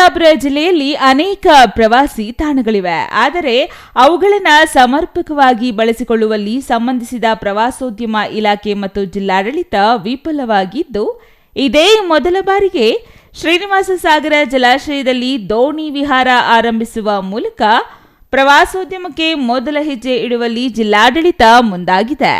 ಚಿಕ್ಕಬಳ್ಳಾಪುರ ಜಿಲ್ಲೆಯಲ್ಲಿ ಅನೇಕ ಪ್ರವಾಸಿ ತಾಣಗಳಿವೆ. ಆದರೆ ಅವುಗಳನ್ನು ಸಮರ್ಪಕವಾಗಿ ಬಳಸಿಕೊಳ್ಳುವಲ್ಲಿ ಸಂಬಂಧಿಸಿದ ಪ್ರವಾಸೋದ್ಯಮ ಇಲಾಖೆ ಮತ್ತು ಜಿಲ್ಲಾಡಳಿತ ವಿಫಲವಾಗಿದ್ದು, ಇದೇ ಮೊದಲ ಬಾರಿಗೆ ಶ್ರೀನಿವಾಸ ಸಾಗರ ಜಲಾಶಯದಲ್ಲಿ ದೋಣಿ ವಿಹಾರ ಆರಂಭಿಸುವ ಮೂಲಕ ಪ್ರವಾಸೋದ್ಯಮಕ್ಕೆ ಮೊದಲ ಹೆಜ್ಜೆ ಇಡುವಲ್ಲಿ ಜಿಲ್ಲಾಡಳಿತ ಮುಂದಾಗಿದೆ.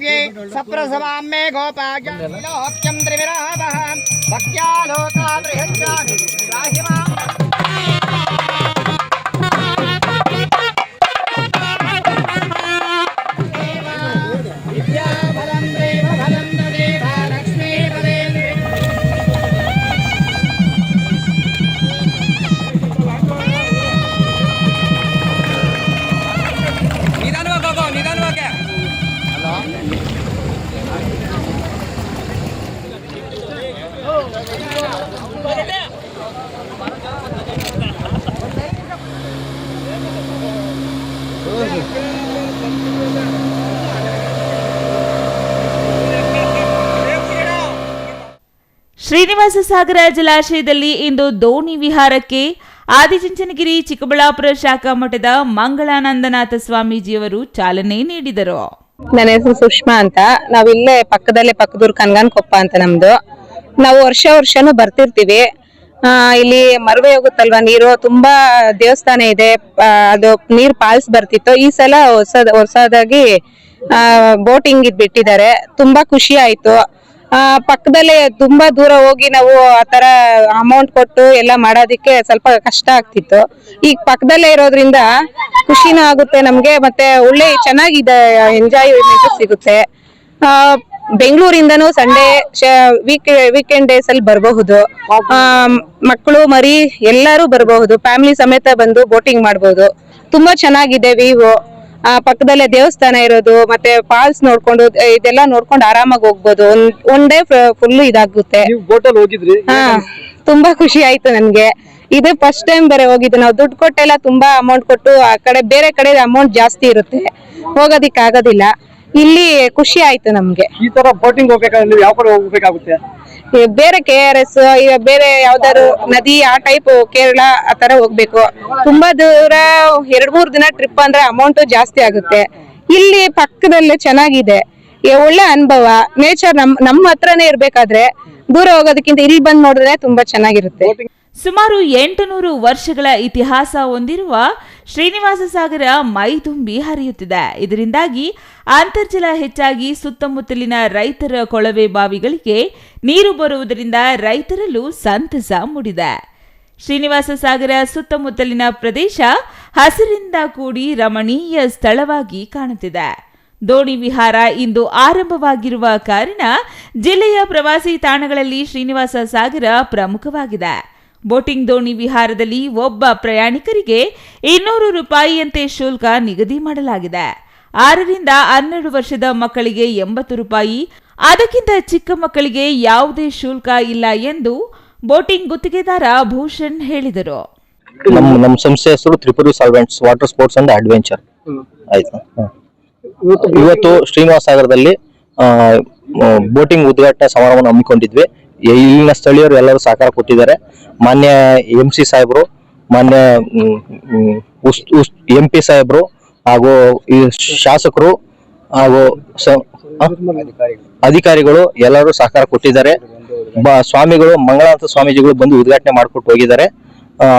दिव्ये सप्रसभां मे गोपाख्यं त्रिविरावः भक्त्या ಶ್ರೀನಿವಾಸ ಸಾಗರ ಜಲಾಶಯದಲ್ಲಿ ಇಂದು ದೋಣಿ ವಿಹಾರಕ್ಕೆ ಆದಿಚುಂಚನಗಿರಿ ಚಿಕ್ಕಬಳ್ಳಾಪುರ ಶಾಖಾ ಮಠದ ಮಂಗಳಾನಂದನಾಥ ಸ್ವಾಮೀಜಿಯವರು ಚಾಲನೆ ನೀಡಿದರು. ನನ್ನ ಹೆಸರು ಸುಷ್ಮಾ ಅಂತ. ನಾವಿಲ್ಲೇ ಪಕ್ಕದಲ್ಲೇ ಪಕ್ಕದೂರ್ ಕನ್ಗಾನ್ ಕೊಪ್ಪ ಅಂತ ನಮ್ದು. ನಾವು ವರ್ಷ ವರ್ಷನೂ ಬರ್ತಿರ್ತೀವಿ. ಇಲ್ಲಿ ಮರವೆ ಹೋಗುತ್ತಲ್ವಾ? ನೀರು ತುಂಬಾ ದೇವಸ್ಥಾನ ಇದೆ. ಅದು ನೀರ್ ಪಾಲ್ಸ್ ಬರ್ತಿತ್ತು. ಈ ಸಲ ಹೊಸದ, ಹೊಸದಾಗಿ ಬೋಟಿಂಗ್ ಇದ್ ಬಿಟ್ಟಿದ್ದಾರೆ. ತುಂಬಾ ಖುಷಿ ಆಯ್ತು. ಪಕ್ಕದಲ್ಲೇ ತುಂಬಾ ದೂರ ಹೋಗಿ ನಾವು ಆತರ ಅಮೌಂಟ್ ಕೊಟ್ಟು ಎಲ್ಲ ಮಾಡೋದಿಕ್ಕೆ ಸ್ವಲ್ಪ ಕಷ್ಟ ಆಗ್ತಿತ್ತು. ಈಗ ಪಕ್ಕದಲ್ಲೇ ಇರೋದ್ರಿಂದ ಖುಷಿನೂ ಆಗುತ್ತೆ ನಮ್ಗೆ, ಮತ್ತೆ ಒಳ್ಳೆ ಚೆನ್ನಾಗಿದೆ ಎಂಜಾಯ್ಮೆಂಟ್ ಸಿಗುತ್ತೆ. ಬೆಂಗಳೂರಿಂದನೂ ಸಂಡೇ ವೀಕ್ ವೀಕೆಂಡ್ ಡೇಸ್ ಅಲ್ಲಿ ಬರಬಹುದು. ಮಕ್ಕಳು ಮರಿ ಎಲ್ಲರೂ ಬರಬಹುದು. ಫ್ಯಾಮಿಲಿ ಸಮೇತ ಬಂದು ಬೋಟಿಂಗ್ ಮಾಡಬಹುದು ತುಂಬಾ ಚೆನ್ನಾಗಿದೆ ವಿವೋ ಆ ಪಕ್ಕದಲ್ಲೇ ದೇವಸ್ಥಾನ ಇರೋದು ಮತ್ತೆ ಫಾಲ್ಸ್ ನೋಡ್ಕೊಂಡು ಇದೆಲ್ಲ ನೋಡ್ಕೊಂಡು ಆರಾಮಾಗಿ ಹೋಗ್ಬೋದು. ಒಂದ್ ಒನ್ ಡೇ ಫುಲ್ ಇದಾಗುತ್ತೆ. ಹಾ ತುಂಬಾ ಖುಷಿ ಆಯ್ತು ನನ್ಗೆ. ಇದು ಫಸ್ಟ್ ಟೈಮ್ ಬೇರೆ ಹೋಗಿದ್ದು. ನಾವು ದುಡ್ಡು ಕೊಟ್ಟೆಲ್ಲ ತುಂಬಾ ಅಮೌಂಟ್ ಕೊಟ್ಟು ಆ ಕಡೆ ಬೇರೆ ಕಡೆ ಅಮೌಂಟ್ ಜಾಸ್ತಿ ಇರುತ್ತೆ. ಹೋಗೋದಿಕ್ ಆಗೋದಿಲ್ಲ ಇಲ್ಲಿ ಖುಷಿ ಆಯ್ತು ನಮ್ಗೆ. ಈ ತರ ಬೋಟಿಂಗ್ ಹೋಗ್ಬೇಕಾದ್ರೆ ನೀವು ಯಾವ ಕಡೆ ಹೋಗ್ಬೇಕಾಗುತ್ತೆ? ಈ ಬೇರೆ ಕೆ ಆರ್ ಎಸ್ ಬೇರೆ ಯಾವ್ದಾದ್ರು ನದಿ ಆ ಟೈಪ್ ಕೇರಳ ಆ ತರ ಹೋಗ್ಬೇಕು. ತುಂಬಾ ದೂರ ಎರಡ್ ಮೂರ್ ದಿನ ಟ್ರಿಪ್ ಅಂದ್ರೆ ಅಮೌಂಟ್ ಜಾಸ್ತಿ ಆಗುತ್ತೆ. ಇಲ್ಲಿ ಪಕ್ಕದಲ್ಲೇ ಚೆನ್ನಾಗಿದೆ. ಒಳ್ಳೆ ಅನುಭವ. ನೇಚರ್ ನಮ್ ನಮ್ಮ ಹತ್ರನೇ ಇರ್ಬೇಕಾದ್ರೆ ದೂರ ಹೋಗೋದಕ್ಕಿಂತ ಇಲ್ಲಿ ಬಂದ್ ನೋಡಿದ್ರೆ ತುಂಬಾ ಚೆನ್ನಾಗಿರುತ್ತೆ. ಸುಮಾರು ಎಂಟುನೂರು ವರ್ಷಗಳ ಇತಿಹಾಸ ಹೊಂದಿರುವ ಶ್ರೀನಿವಾಸ ಸಾಗರ ಮೈದುಂಬಿ ಹರಿಯುತ್ತಿದೆ. ಇದರಿಂದಾಗಿ ಅಂತರ್ಜಲ ಹೆಚ್ಚಾಗಿ ಸುತ್ತಮುತ್ತಲಿನ ರೈತರ ಕೊಳವೆ ಬಾವಿಗಳಿಗೆ ನೀರು ಬರುವುದರಿಂದ ರೈತರಲ್ಲೂ ಸಂತಸ ಮೂಡಿದೆ. ಶ್ರೀನಿವಾಸ ಸಾಗರ ಸುತ್ತಮುತ್ತಲಿನ ಪ್ರದೇಶ ಹಸಿರಿಂದ ಕೂಡಿ ರಮಣೀಯ ಸ್ಥಳವಾಗಿ ಕಾಣುತ್ತಿದೆ. ದೋಣಿ ವಿಹಾರ ಇಂದು ಆರಂಭವಾಗಿರುವ ಕಾರಣ ಜಿಲ್ಲೆಯ ಪ್ರವಾಸಿ ತಾಣಗಳಲ್ಲಿ ಶ್ರೀನಿವಾಸ ಸಾಗರ ಪ್ರಮುಖವಾಗಿದೆ. ಬೋಟಿಂಗ್ ದೋಣಿ ವಿಹಾರದಲ್ಲಿ ಒಬ್ಬ ಪ್ರಯಾಣಿಕರಿಗೆ ಇನ್ನೂರು ರೂಪಾಯಿಯಂತೆ ಶುಲ್ಕ ನಿಗದಿ ಮಾಡಲಾಗಿದೆ. ಆರರಿಂದ ಹನ್ನೆರಡು ವರ್ಷದ ಮಕ್ಕಳಿಗೆ ಎಂಬತ್ತು ರೂಪಾಯಿ ಅದಕ್ಕಿಂತ ಚಿಕ್ಕ ಮಕ್ಕಳಿಗೆ ಯಾವುದೇ ಶುಲ್ಕ ಇಲ್ಲ ಎಂದು ಬೋಟಿಂಗ್ ಗುತ್ತಿಗೆದಾರ ಭೂಷಣ್ ಹೇಳಿದರು. ನಮ್ಮ ಸಂಸ್ಥೆಯ ಸಂಸ್ಥೆ ಹೆಸರು Tripuri solvents water sports and adventure. ಆಯ್ತು. ಇವತ್ತು ಶ್ರೀನಿವಾಸ ಸಾಗರದಲ್ಲಿ ಬೋಟಿಂಗ್ ಉದ್ಘಾಟನಾ ಸಮಾರಂಭ ಹಮ್ಮಿಕೊಂಡಿದ್ವಿ. ಇಲ್ಲಿನ ಸ್ಥಳೀಯರು ಎಲ್ಲರೂ ಸಹಕಾರ ಕೊಟ್ಟಿದ್ದಾರೆ. ಮಾನ್ಯ ಎಂ ಸಿ ಸಾಹೇಬರು, ಮಾನ್ಯ ಎಂ ಪಿ ಸಾಹೇಬರು ಹಾಗೂ ಈ ಶಾಸಕರು ಹಾಗೂ ಅಧಿಕಾರಿಗಳು ಎಲ್ಲರೂ ಸಹಕಾರ ಕೊಟ್ಟಿದ್ದಾರೆ. ಸ್ವಾಮಿಗಳು ಮಂಗಳಾನಾಥ ಸ್ವಾಮೀಜಿಗಳು ಬಂದು ಉದ್ಘಾಟನೆ ಮಾಡಿಕೊಟ್ಟು ಹೋಗಿದ್ದಾರೆ.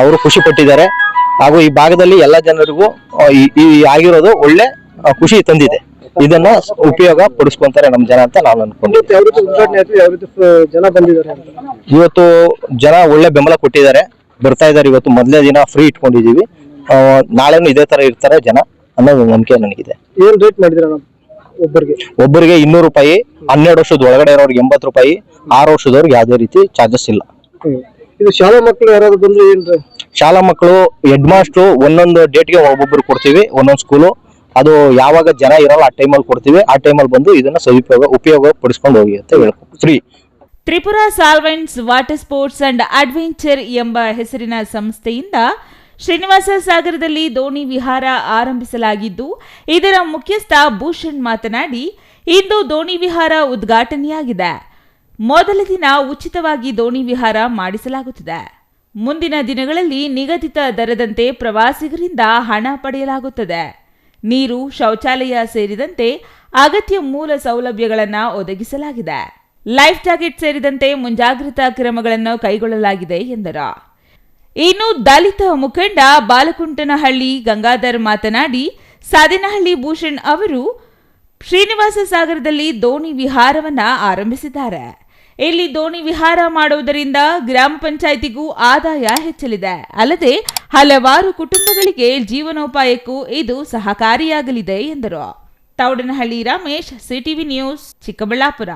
ಅವರು ಖುಷಿ ಪಟ್ಟಿದ್ದಾರೆ. ಹಾಗೂ ಈ ಭಾಗದಲ್ಲಿ ಎಲ್ಲ ಜನರಿಗೂ ಈ ಆಗಿರೋದು ಒಳ್ಳೆ ಖುಷಿ ತಂದಿದೆ. ಇದನ್ನ ಉಪಯೋಗ ಪಡಿಸ್ಕೊಂತಾರೆ ನಮ್ ಜನ ಅಂತ ನಾನು ಅನ್ಕೊಂಡಿದ್ದೀನಿ ಇವತ್ತು ಜನ ಒಳ್ಳೆ ಬೆಂಬಲ ಕೊಟ್ಟಿದ್ದಾರೆ. ಬರ್ತಾ ಇದಾರೆ ಇವತ್ತು ಮೊದಲೇ ದಿನ ಫ್ರೀ ಇಟ್ಕೊಂಡಿದೀವಿ ನಾಳೆನೂ ಇದೇ ತರ ಇರ್ತಾರೆ ಜನ ಅನ್ನೋದು ನಂಬಿಕೆ ನನಗಿದೆ. ಏನ್ ರೇಟ್ ಮಾಡಿದಿರ ಒಬ್ಬರಿಗೆ? ಒಬ್ಬರಿಗೆ ಇನ್ನೂರು ರೂಪಾಯಿ ಹನ್ನೆರಡು ವರ್ಷದ ಒಳಗಡೆ ಇರೋರಿಗೆ ಎಂಬತ್ತು ರೂಪಾಯಿ ಆರು ವರ್ಷದವ್ರಿಗೆ ಯಾವುದೇ ರೀತಿ ಚಾರ್ಜಸ್ ಇಲ್ಲ. ಇದು ಶಾಲಾ ಮಕ್ಕಳು ಯಾರಾದ್ರು ಬಂದ್ರೆ ಶಾಲಾ ಮಕ್ಕಳು ಹೆಡ್ ಮಾಸ್ಟ್ರು ಒಂದೊಂದು ಡೇಟ್ಗೆ ಒಬ್ಬೊಬ್ರು ಕೊಡ್ತೀವಿ ಒಂದೊಂದು ಸ್ಕೂಲು ಅದು ಯಾವಾಗ ಜನ ಇರಲ್ಲ ಆ ಟೈಮಲ್ಲಿ ಕೊಡ್ತೀವಿ. ಆ ಟೈಮಲ್ಲಿ ಬಂದು ಇದನ್ನ ಸದುಪಯೋಗ ಉಪಯೋಗ ಪಡಿಸ್ಕೊಂಡು ಹೋಗಿ ಅಂತ ಹೇಳ್ಬೇಕು. Free Tripura solvents water sports and adventure ಎಂಬ ಹೆಸರಿನ ಸಂಸ್ಥೆಯಿಂದ ಶ್ರೀನಿವಾಸ ಸಾಗರದಲ್ಲಿ ದೋಣಿ ವಿಹಾರ ಆರಂಭಿಸಲಾಗಿದ್ದು, ಇದರ ಮುಖ್ಯಸ್ಥ ಭೂಷಣ್ ಮಾತನಾಡಿ, ಇಂದು ದೋಣಿ ವಿಹಾರ ಉದ್ಘಾಟನೆಯಾಗಿದೆ. ಮೊದಲ ದಿನ ಉಚಿತವಾಗಿ ದೋಣಿ ವಿಹಾರ ಮಾಡಿಸಲಾಗುತ್ತಿದೆ. ಮುಂದಿನ ದಿನಗಳಲ್ಲಿ ನಿಗದಿತ ದರದಂತೆ ಪ್ರವಾಸಿಗರಿಂದ ಹಣ ಪಡೆಯಲಾಗುತ್ತದೆ. ನೀರು, ಶೌಚಾಲಯ ಸೇರಿದಂತೆ ಅಗತ್ಯ ಮೂಲ ಸೌಲಭ್ಯಗಳನ್ನು ಒದಗಿಸಲಾಗಿದೆ. ಲೈಫ್ ಜಾಕೆಟ್ ಸೇರಿದಂತೆ ಮುಂಜಾಗ್ರತಾ ಕ್ರಮಗಳನ್ನು ಕೈಗೊಳ್ಳಲಾಗಿದೆ ಎಂದರು. ಇನ್ನು ದಲಿತ ಮುಖಂಡ ಬಾಲಕುಂಟನಹಳ್ಳಿ ಗಂಗಾಧರ್ ಮಾತನಾಡಿ, ಸಾದಿನಹಳ್ಳಿ ಭೂಷಣ್ ಅವರು ಶ್ರೀನಿವಾಸ ಸಾಗರದಲ್ಲಿ ದೋಣಿ ವಿಹಾರವನ್ನ ಆರಂಭಿಸಿದ್ದಾರೆ. ಇಲ್ಲಿ ದೋಣಿ ವಿಹಾರ ಮಾಡುವುದರಿಂದ ಗ್ರಾಮ ಪಂಚಾಯಿತಿಗೂ ಆದಾಯ ಹೆಚ್ಚಲಿದೆ. ಅಲ್ಲದೆ ಹಲವಾರು ಕುಟುಂಬಗಳಿಗೆ ಜೀವನೋಪಾಯಕ್ಕೂ ಇದು ಸಹಕಾರಿಯಾಗಲಿದೆ ಎಂದರು. Taudanahalli Ramesh, CTV news, Chikkaballapura.